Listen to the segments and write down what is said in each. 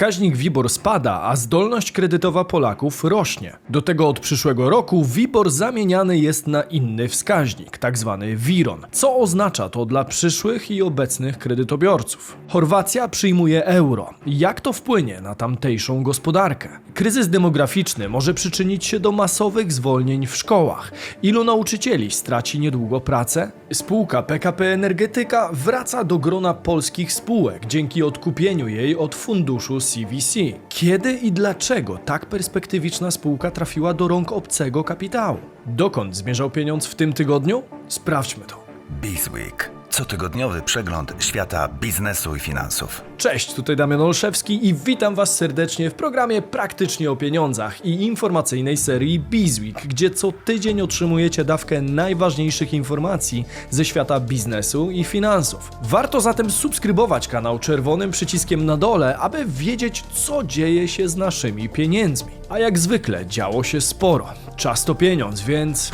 Wskaźnik WIBOR spada, a zdolność kredytowa Polaków rośnie. Do tego od przyszłego roku WIBOR zamieniany jest na inny wskaźnik, tzw. WIRON. Co oznacza to dla przyszłych i obecnych kredytobiorców? Chorwacja przyjmuje euro. Jak to wpłynie na tamtejszą gospodarkę? Kryzys demograficzny może przyczynić się do masowych zwolnień w szkołach. Ilu nauczycieli straci niedługo pracę? Spółka PKP Energetyka wraca do grona polskich spółek dzięki odkupieniu jej od funduszu CVC. Kiedy i dlaczego tak perspektywiczna spółka trafiła do rąk obcego kapitału? Dokąd zmierzał pieniądz w tym tygodniu? Sprawdźmy to. Bizweek. Cotygodniowy przegląd świata biznesu i finansów. Cześć, tutaj Damian Olszewski i witam Was serdecznie w programie Praktycznie o Pieniądzach i informacyjnej serii Bizweek, gdzie co tydzień otrzymujecie dawkę najważniejszych informacji ze świata biznesu i finansów. Warto zatem subskrybować kanał czerwonym przyciskiem na dole, aby wiedzieć, co dzieje się z naszymi pieniędzmi. A jak zwykle działo się sporo. Czas to pieniądz, więc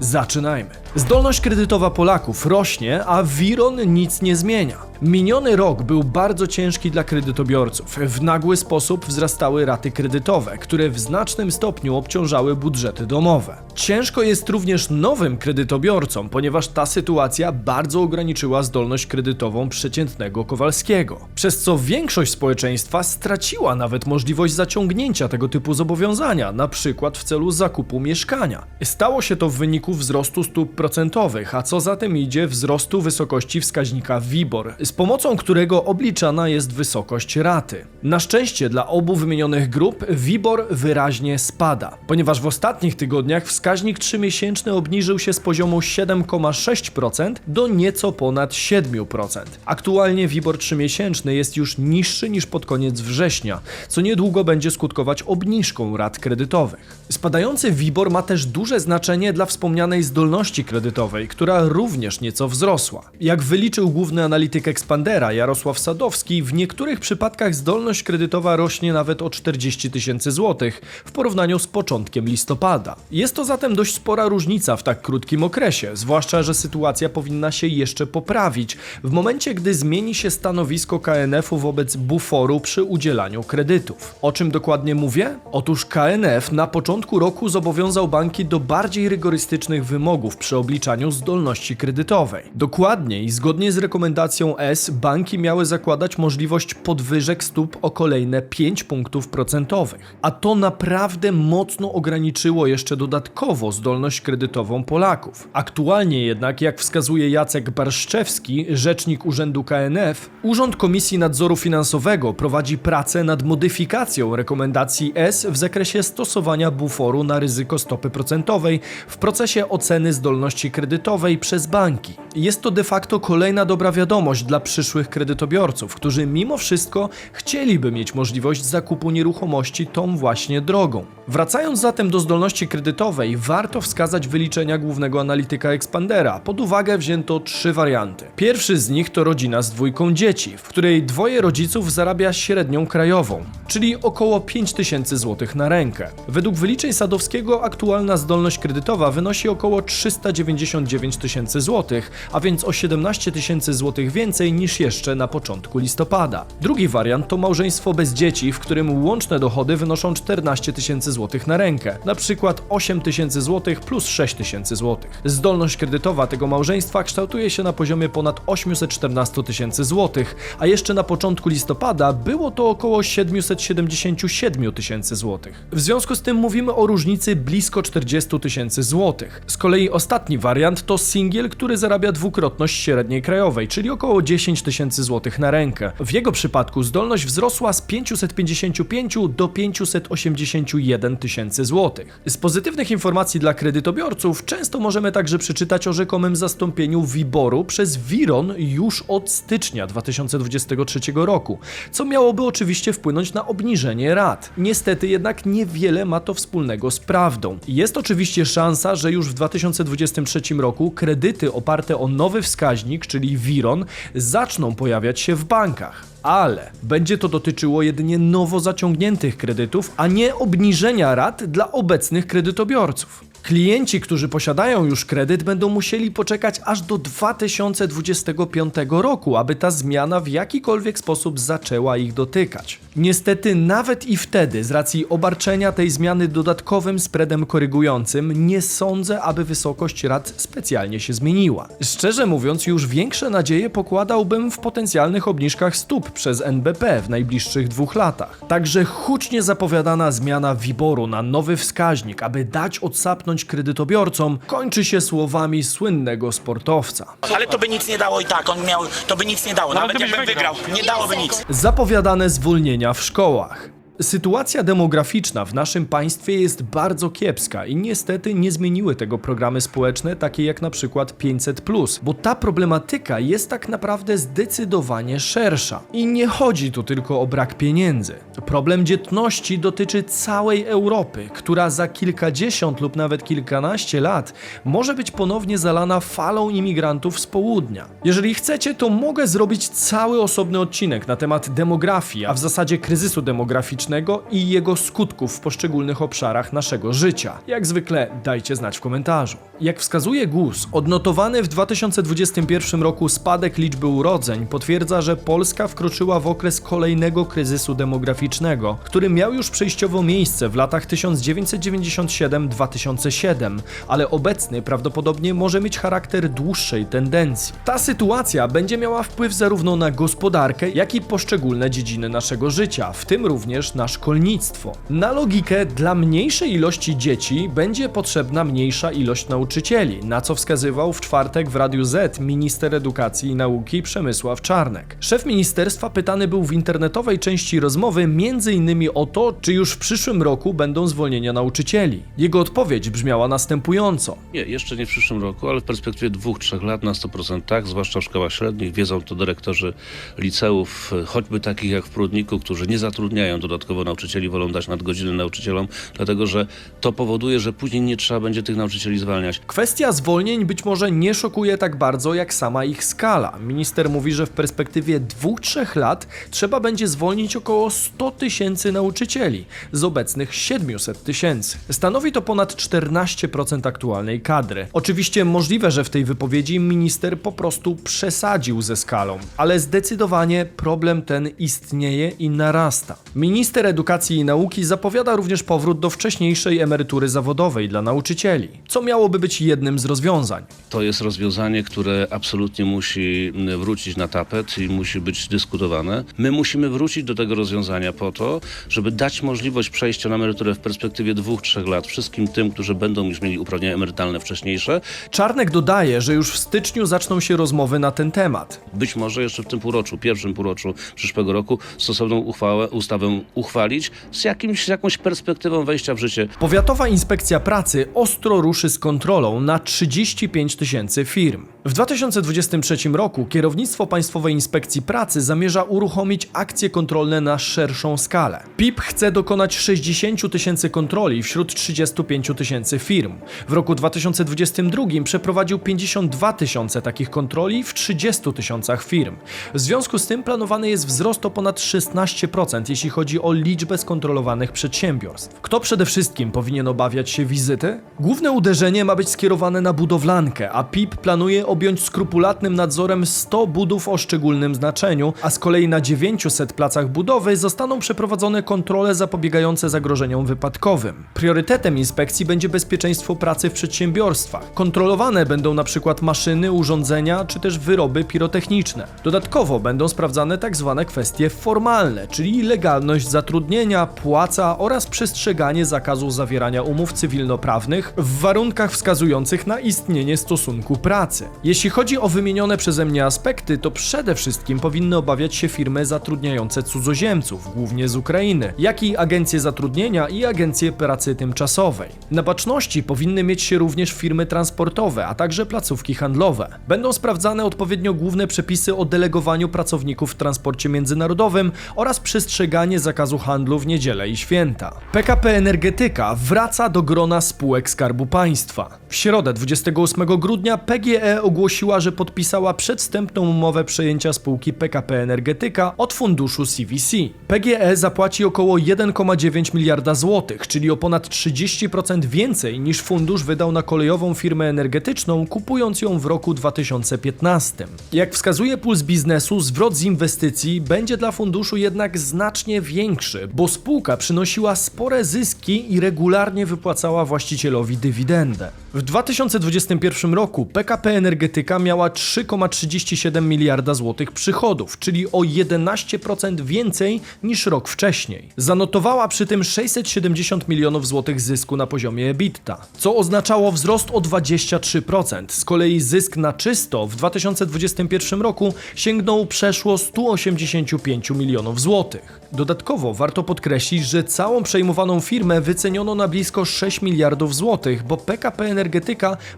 Zaczynajmy. Zdolność kredytowa Polaków rośnie, a Wiron nic nie zmienia. Miniony rok był bardzo ciężki dla kredytobiorców. W nagły sposób wzrastały raty kredytowe, które w znacznym stopniu obciążały budżety domowe. Ciężko jest również nowym kredytobiorcom, ponieważ ta sytuacja bardzo ograniczyła zdolność kredytową przeciętnego Kowalskiego, przez co większość społeczeństwa straciła nawet możliwość zaciągnięcia tego typu zobowiązania, na przykład w celu zakupu mieszkania. Stało się to w wyniku wzrostu stóp procentowych, a co za tym idzie wzrostu wysokości wskaźnika WIBOR, z pomocą którego obliczana jest wysokość raty. Na szczęście dla obu wymienionych grup WIBOR wyraźnie spada, ponieważ w ostatnich tygodniach wskaźnik 3-miesięczny obniżył się z poziomu 7,6% do nieco ponad 7%. Aktualnie WIBOR 3-miesięczny jest już niższy niż pod koniec września, co niedługo będzie skutkować obniżką rat kredytowych. Spadający WIBOR ma też duże znaczenie dla wspomnianej zdolności kredytowej, która również nieco wzrosła. Jak wyliczył główny analityk Expandera Jarosław Sadowski, w niektórych przypadkach zdolność kredytowa rośnie nawet o 40 tysięcy złotych w porównaniu z początkiem listopada. Jest to zatem dość spora różnica w tak krótkim okresie, zwłaszcza, że sytuacja powinna się jeszcze poprawić w momencie, gdy zmieni się stanowisko KNF-u wobec buforu przy udzielaniu kredytów. O czym dokładnie mówię? Otóż KNF na początku roku zobowiązał banki do bardziej rygorystycznych wymogów przy obliczaniu zdolności kredytowej. Dokładniej, zgodnie z rekomendacją Banki miały zakładać możliwość podwyżek stóp o kolejne 5 punktów procentowych. A to naprawdę mocno ograniczyło jeszcze dodatkowo zdolność kredytową Polaków. Aktualnie jednak, jak wskazuje Jacek Barszczewski, rzecznik Urzędu KNF, Urząd Komisji Nadzoru Finansowego prowadzi pracę nad modyfikacją rekomendacji S w zakresie stosowania buforu na ryzyko stopy procentowej w procesie oceny zdolności kredytowej przez banki. Jest to de facto kolejna dobra wiadomość dla przyszłych kredytobiorców, którzy mimo wszystko chcieliby mieć możliwość zakupu nieruchomości tą właśnie drogą. Wracając zatem do zdolności kredytowej, warto wskazać wyliczenia głównego analityka Expandera. Pod uwagę wzięto trzy warianty. Pierwszy z nich to rodzina z dwójką dzieci, w której dwoje rodziców zarabia średnią krajową, czyli około 5000 zł na rękę. Według wyliczeń Sadowskiego aktualna zdolność kredytowa wynosi około 399 tysięcy złotych, a więc o 17 tysięcy złotych więcej niż jeszcze na początku listopada. Drugi wariant to małżeństwo bez dzieci, w którym łączne dochody wynoszą 14 tysięcy złotych na rękę, na przykład 8 tysięcy złotych plus 6 tysięcy złotych. Zdolność kredytowa tego małżeństwa kształtuje się na poziomie ponad 814 tysięcy złotych, a jeszcze na początku listopada było to około 777 tysięcy złotych. W związku z tym mówimy o różnicy blisko 40 tysięcy złotych. Z kolei ostatni wariant to singiel, który zarabia dwukrotność średniej krajowej, czyli około 10 tysięcy złotych na rękę. W jego przypadku zdolność wzrosła z 555 do 581 tysięcy złotych. Z pozytywnych informacji dla kredytobiorców często możemy także przeczytać o rzekomym zastąpieniu WIBOR-u przez WIRON już od stycznia 2023 roku, co miałoby oczywiście wpłynąć na obniżenie rat. Niestety jednak niewiele ma to wspólnego z prawdą. Jest oczywiście szansa, że już w 2023 roku kredyty oparte o nowy wskaźnik, czyli WIRON, zaczną pojawiać się w bankach. Ale będzie to dotyczyło jedynie nowo zaciągniętych kredytów, a nie obniżenia rat dla obecnych kredytobiorców. Klienci, którzy posiadają już kredyt, będą musieli poczekać aż do 2025 roku, aby ta zmiana w jakikolwiek sposób zaczęła ich dotykać. Niestety nawet i wtedy, z racji obarczenia tej zmiany dodatkowym spreadem korygującym, nie sądzę, aby wysokość rat specjalnie się zmieniła. Szczerze mówiąc, już większe nadzieje pokładałbym w potencjalnych obniżkach stóp przez NBP w najbliższych dwóch latach. Także hucznie zapowiadana zmiana WIBOR-u na nowy wskaźnik, aby dać odsapnąć kredytobiorcom, kończy się słowami słynnego sportowca. Ale to by nic nie dało i tak, on miał, to by nic nie dało, No, nawet jakbym wygrał, wygrał. nie dałoby nic. Zapowiadane zwolnienia w szkołach. Sytuacja demograficzna w naszym państwie jest bardzo kiepska i niestety nie zmieniły tego programy społeczne, takie jak na przykład 500, bo ta problematyka jest tak naprawdę zdecydowanie szersza. I nie chodzi tu tylko o brak pieniędzy. Problem dzietności dotyczy całej Europy, która za kilkadziesiąt lub nawet kilkanaście lat może być ponownie zalana falą imigrantów z południa. Jeżeli chcecie, to mogę zrobić cały osobny odcinek na temat demografii, a w zasadzie kryzysu demograficznego i jego skutków w poszczególnych obszarach naszego życia. Jak zwykle dajcie znać w komentarzu. Jak wskazuje GUS, odnotowany w 2021 roku spadek liczby urodzeń potwierdza, że Polska wkroczyła w okres kolejnego kryzysu demograficznego, który miał już przejściowo miejsce w latach 1997-2007, ale obecny prawdopodobnie może mieć charakter dłuższej tendencji. Ta sytuacja będzie miała wpływ zarówno na gospodarkę, jak i poszczególne dziedziny naszego życia, w tym również na szkolnictwo. Na logikę dla mniejszej ilości dzieci będzie potrzebna mniejsza ilość nauczycieli, na co wskazywał w czwartek w Radiu Z minister edukacji i nauki Przemysław Czarnek. Szef ministerstwa pytany był w internetowej części rozmowy m.in. o to, czy już w przyszłym roku będą zwolnienia nauczycieli. Jego odpowiedź brzmiała następująco. Nie, jeszcze nie w przyszłym roku, ale w perspektywie dwóch, trzech lat na 100% tak, zwłaszcza w szkołach średnich. Wiedzą to dyrektorzy liceów, choćby takich jak w Prudniku, którzy nie zatrudniają dodatkowo nauczycieli, wolą dać nadgodziny nauczycielom, dlatego że to powoduje, że później nie trzeba będzie tych nauczycieli zwalniać. Kwestia zwolnień być może nie szokuje tak bardzo jak sama ich skala. Minister mówi, że w perspektywie 2-3 lat trzeba będzie zwolnić około 100 tysięcy nauczycieli z obecnych 700 tysięcy. Stanowi to ponad 14% aktualnej kadry. Oczywiście możliwe, że w tej wypowiedzi minister po prostu przesadził ze skalą, ale zdecydowanie problem ten istnieje i narasta. Minister edukacji i nauki zapowiada również powrót do wcześniejszej emerytury zawodowej dla nauczycieli, co miałoby być jednym z rozwiązań. To jest rozwiązanie, które absolutnie musi wrócić na tapet i musi być dyskutowane. My musimy wrócić do tego rozwiązania po to, żeby dać możliwość przejścia na emeryturę w perspektywie dwóch, trzech lat wszystkim tym, którzy będą już mieli uprawnienia emerytalne wcześniejsze. Czarnek dodaje, że już w styczniu zaczną się rozmowy na ten temat. Być może jeszcze w tym półroczu, pierwszym półroczu przyszłego roku stosowną uchwałę, ustawę uchwalić z, jakimś, z jakąś perspektywą wejścia w życie. Powiatowa Inspekcja Pracy ostro ruszy z kontrolą na 35 tysięcy firm. W 2023 roku kierownictwo Państwowej Inspekcji Pracy zamierza uruchomić akcje kontrolne na szerszą skalę. PIP chce dokonać 60 tysięcy kontroli wśród 35 tysięcy firm. W roku 2022 przeprowadził 52 tysiące takich kontroli w 30 tysiącach firm. W związku z tym planowany jest wzrost o ponad 16%, jeśli chodzi o liczbę skontrolowanych przedsiębiorstw. Kto przede wszystkim powinien obawiać się wizyty? Główne uderzenie ma być skierowane na budowlankę, a PIP planuje objąć skrupulatnym nadzorem 100 budów o szczególnym znaczeniu, a z kolei na 900 placach budowy zostaną przeprowadzone kontrole zapobiegające zagrożeniom wypadkowym. Priorytetem inspekcji będzie bezpieczeństwo pracy w przedsiębiorstwach. Kontrolowane będą przykład maszyny, urządzenia czy też wyroby pirotechniczne. Dodatkowo będą sprawdzane tak zwane kwestie formalne, czyli legalność zatrudnienia, płaca oraz przestrzeganie zakazu zawierania umów cywilnoprawnych w warunkach wskazujących na istnienie stosunku pracy. Jeśli chodzi o wymienione przeze mnie aspekty, to przede wszystkim powinny obawiać się firmy zatrudniające cudzoziemców, głównie z Ukrainy, jak i agencje zatrudnienia i agencje pracy tymczasowej. Na baczności powinny mieć się również firmy transportowe, a także placówki handlowe. Będą sprawdzane odpowiednio główne przepisy o delegowaniu pracowników w transporcie międzynarodowym oraz przestrzeganie zakazu zakazu handlu w niedzielę i święta. PKP Energetyka wraca do grona spółek Skarbu Państwa. W środę 28 grudnia PGE ogłosiła, że podpisała przedstępną umowę przejęcia spółki PKP Energetyka od funduszu CVC. PGE zapłaci około 1,9 miliarda złotych, czyli o ponad 30% więcej niż fundusz wydał na kolejową firmę energetyczną, kupując ją w roku 2015. Jak wskazuje Puls Biznesu, zwrot z inwestycji będzie dla funduszu jednak znacznie większy, bo spółka przynosiła spore zyski i regularnie wypłacała właścicielowi dywidendę. W 2021 roku PKP Energetyka miała 3,37 miliarda złotych przychodów, czyli o 11% więcej niż rok wcześniej. Zanotowała przy tym 670 milionów złotych zysku na poziomie EBITDA, co oznaczało wzrost o 23%. Z kolei zysk na czysto w 2021 roku sięgnął przeszło 185 milionów złotych. Dodatkowo warto podkreślić, że całą przejmowaną firmę wyceniono na blisko 6 miliardów złotych, bo PKP Energetyka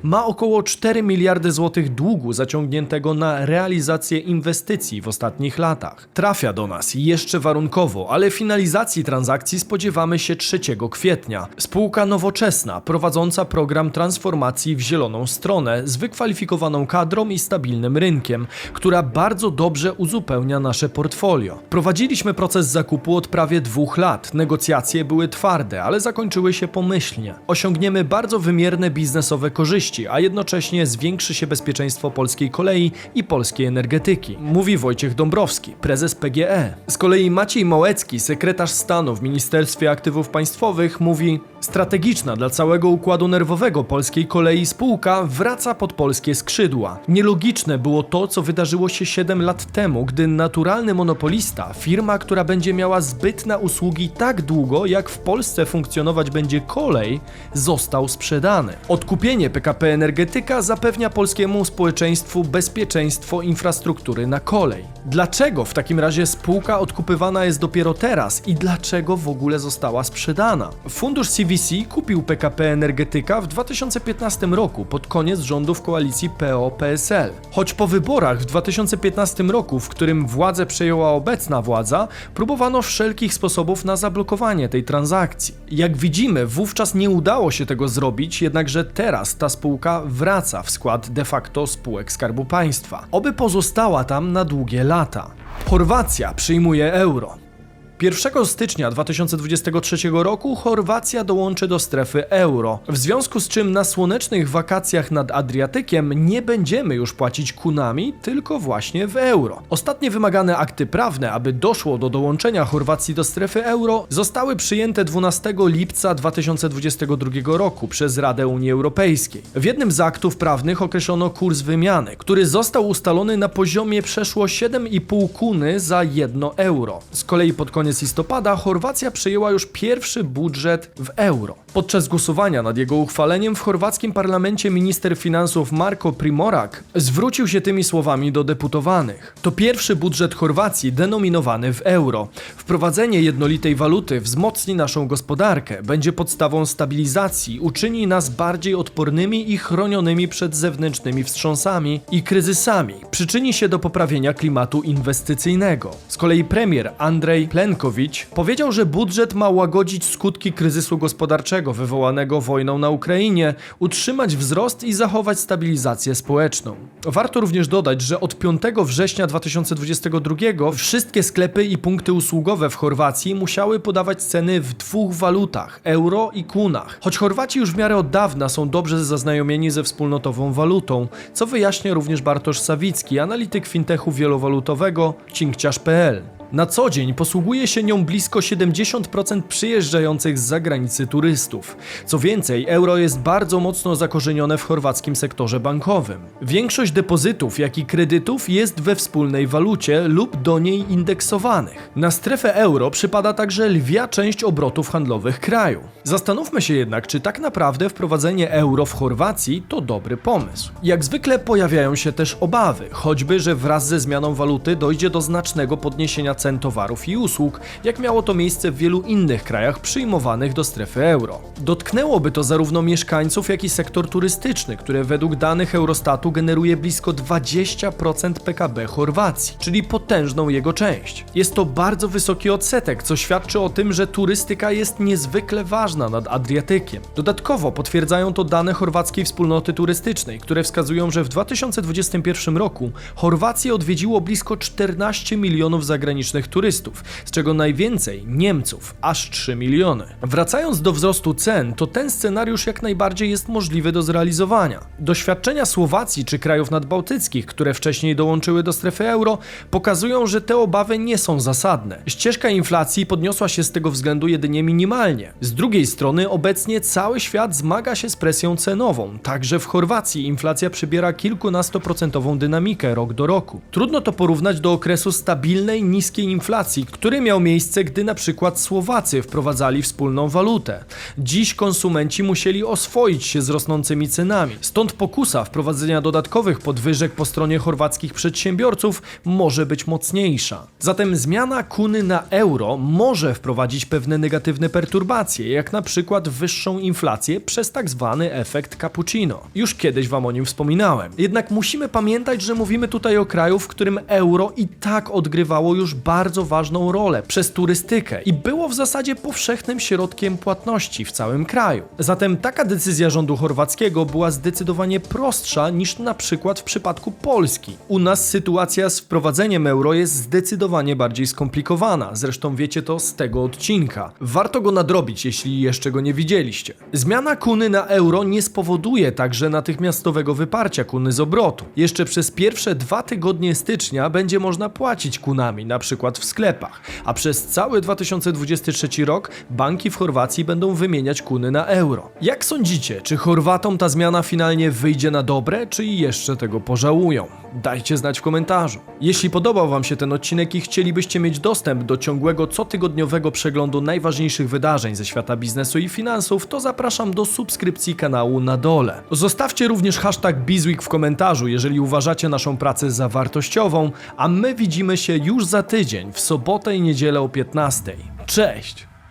ma około 4 miliardy złotych długu zaciągniętego na realizację inwestycji w ostatnich latach. Trafia do nas jeszcze warunkowo, ale finalizacji transakcji spodziewamy się 3 kwietnia. Spółka nowoczesna, prowadząca program transformacji w zieloną stronę z wykwalifikowaną kadrą i stabilnym rynkiem, która bardzo dobrze uzupełnia nasze portfolio. Prowadziliśmy proces zakupu od prawie dwóch lat. Negocjacje były twarde, ale zakończyły się pomyślnie. Osiągniemy bardzo wymierne biznesowe korzyści, a jednocześnie zwiększy się bezpieczeństwo polskiej kolei i polskiej energetyki, mówi Wojciech Dąbrowski, prezes PGE. Z kolei Maciej Małecki, sekretarz stanu w Ministerstwie Aktywów Państwowych, mówi: Strategiczna dla całego układu nerwowego polskiej kolei spółka wraca pod polskie skrzydła. Nielogiczne było to, co wydarzyło się 7 lat temu, gdy naturalny monopolista, firma, która będzie miała zbyt na usługi tak długo, jak w Polsce funkcjonować będzie kolej, został sprzedany. Odkupienie PKP Energetyka zapewnia polskiemu społeczeństwu bezpieczeństwo infrastruktury na kolej. Dlaczego w takim razie spółka odkupywana jest dopiero teraz i dlaczego w ogóle została sprzedana? Fundusz CVC kupił PKP Energetyka w 2015 roku pod koniec rządów koalicji PO-PSL. Choć po wyborach w 2015 roku, w którym władzę przejęła obecna władza, próbowano wszelkich sposobów na zablokowanie tej transakcji. Jak widzimy, wówczas nie udało się tego zrobić, jednakże teraz ta spółka wraca w skład de facto spółek Skarbu Państwa. Oby pozostała tam na długie lata. Chorwacja przyjmuje euro. 1 stycznia 2023 roku Chorwacja dołączy do strefy euro, w związku z czym na słonecznych wakacjach nad Adriatykiem nie będziemy już płacić kunami, tylko właśnie w euro. Ostatnie wymagane akty prawne, aby doszło do dołączenia Chorwacji do strefy euro, zostały przyjęte 12 lipca 2022 roku przez Radę Unii Europejskiej. W jednym z aktów prawnych określono kurs wymiany, który został ustalony na poziomie przeszło 7,5 kuny za 1 euro. Z kolei pod koniec listopada Chorwacja przyjęła już pierwszy budżet w euro. Podczas głosowania nad jego uchwaleniem w chorwackim parlamencie minister finansów Marko Primorak zwrócił się tymi słowami do deputowanych. To pierwszy budżet Chorwacji denominowany w euro. Wprowadzenie jednolitej waluty wzmocni naszą gospodarkę, będzie podstawą stabilizacji, uczyni nas bardziej odpornymi i chronionymi przed zewnętrznymi wstrząsami i kryzysami, przyczyni się do poprawienia klimatu inwestycyjnego. Z kolei premier Andrzej Powiedział, że budżet ma łagodzić skutki kryzysu gospodarczego wywołanego wojną na Ukrainie, utrzymać wzrost i zachować stabilizację społeczną. Warto również dodać, że od 5 września 2022 wszystkie sklepy i punkty usługowe w Chorwacji musiały podawać ceny w dwóch walutach euro i kunach. Choć Chorwaci już w miarę od dawna są dobrze zaznajomieni ze wspólnotową walutą, co wyjaśnia również Bartosz Sawicki, analityk fintechu wielowalutowego cinkciarz.pl. Na co dzień posługuje się nią blisko 70% przyjeżdżających z zagranicy turystów. Co więcej, euro jest bardzo mocno zakorzenione w chorwackim sektorze bankowym. Większość depozytów, jak i kredytów jest we wspólnej walucie lub do niej indeksowanych. Na strefę euro przypada także lwia część obrotów handlowych kraju. Zastanówmy się jednak, czy tak naprawdę wprowadzenie euro w Chorwacji to dobry pomysł. Jak zwykle pojawiają się też obawy, choćby, że wraz ze zmianą waluty dojdzie do znacznego podniesienia cen towarów i usług, jak miało to miejsce w wielu innych krajach przyjmowanych do strefy euro. Dotknęłoby to zarówno mieszkańców, jak i sektor turystyczny, który według danych Eurostatu generuje blisko 20% PKB Chorwacji, czyli potężną jego część. Jest to bardzo wysoki odsetek, co świadczy o tym, że turystyka jest niezwykle ważna nad Adriatykiem. Dodatkowo potwierdzają to dane chorwackiej wspólnoty turystycznej, które wskazują, że w 2021 roku Chorwację odwiedziło blisko 14 milionów zagranicznych turystów, z czego najwięcej Niemców, aż 3 miliony. Wracając do wzrostu cen, to ten scenariusz jak najbardziej jest możliwy do zrealizowania. Doświadczenia Słowacji czy krajów nadbałtyckich, które wcześniej dołączyły do strefy euro, pokazują, że te obawy nie są zasadne. Ścieżka inflacji podniosła się z tego względu jedynie minimalnie. Z drugiej strony obecnie cały świat zmaga się z presją cenową. Także w Chorwacji inflacja przybiera kilkunastoprocentową dynamikę rok do roku. Trudno to porównać do okresu stabilnej, niskiej inflacji, który miał miejsce, gdy na przykład Słowacy wprowadzali wspólną walutę. Dziś konsumenci musieli oswoić się z rosnącymi cenami. Stąd pokusa wprowadzenia dodatkowych podwyżek po stronie chorwackich przedsiębiorców może być mocniejsza. Zatem zmiana kuny na euro może wprowadzić pewne negatywne perturbacje, jak na przykład wyższą inflację przez tak zwany efekt cappuccino. Już kiedyś wam o nim wspominałem. Jednak musimy pamiętać, że mówimy tutaj o kraju, w którym euro i tak odgrywało już bardzo ważną rolę przez turystykę i było w zasadzie powszechnym środkiem płatności w całym kraju. Zatem taka decyzja rządu chorwackiego była zdecydowanie prostsza niż na przykład w przypadku Polski. U nas sytuacja z wprowadzeniem euro jest zdecydowanie bardziej skomplikowana, zresztą wiecie to z tego odcinka. Warto go nadrobić, jeśli jeszcze go nie widzieliście. Zmiana kuny na euro nie spowoduje także natychmiastowego wyparcia kuny z obrotu. Jeszcze przez pierwsze dwa tygodnie stycznia będzie można płacić kunami, na przykład w sklepach, a przez cały 2023 rok banki w Chorwacji będą wymieniać kuny na euro. Jak sądzicie, czy Chorwatom ta zmiana finalnie wyjdzie na dobre, czy jeszcze tego pożałują? Dajcie znać w komentarzu. Jeśli podobał Wam się ten odcinek i chcielibyście mieć dostęp do ciągłego cotygodniowego przeglądu najważniejszych wydarzeń ze świata biznesu i finansów, to zapraszam do subskrypcji kanału na dole. Zostawcie również hashtag Bizweek w komentarzu, jeżeli uważacie naszą pracę za wartościową, a my widzimy się już za tydzień, w sobotę i niedzielę o 15. Cześć!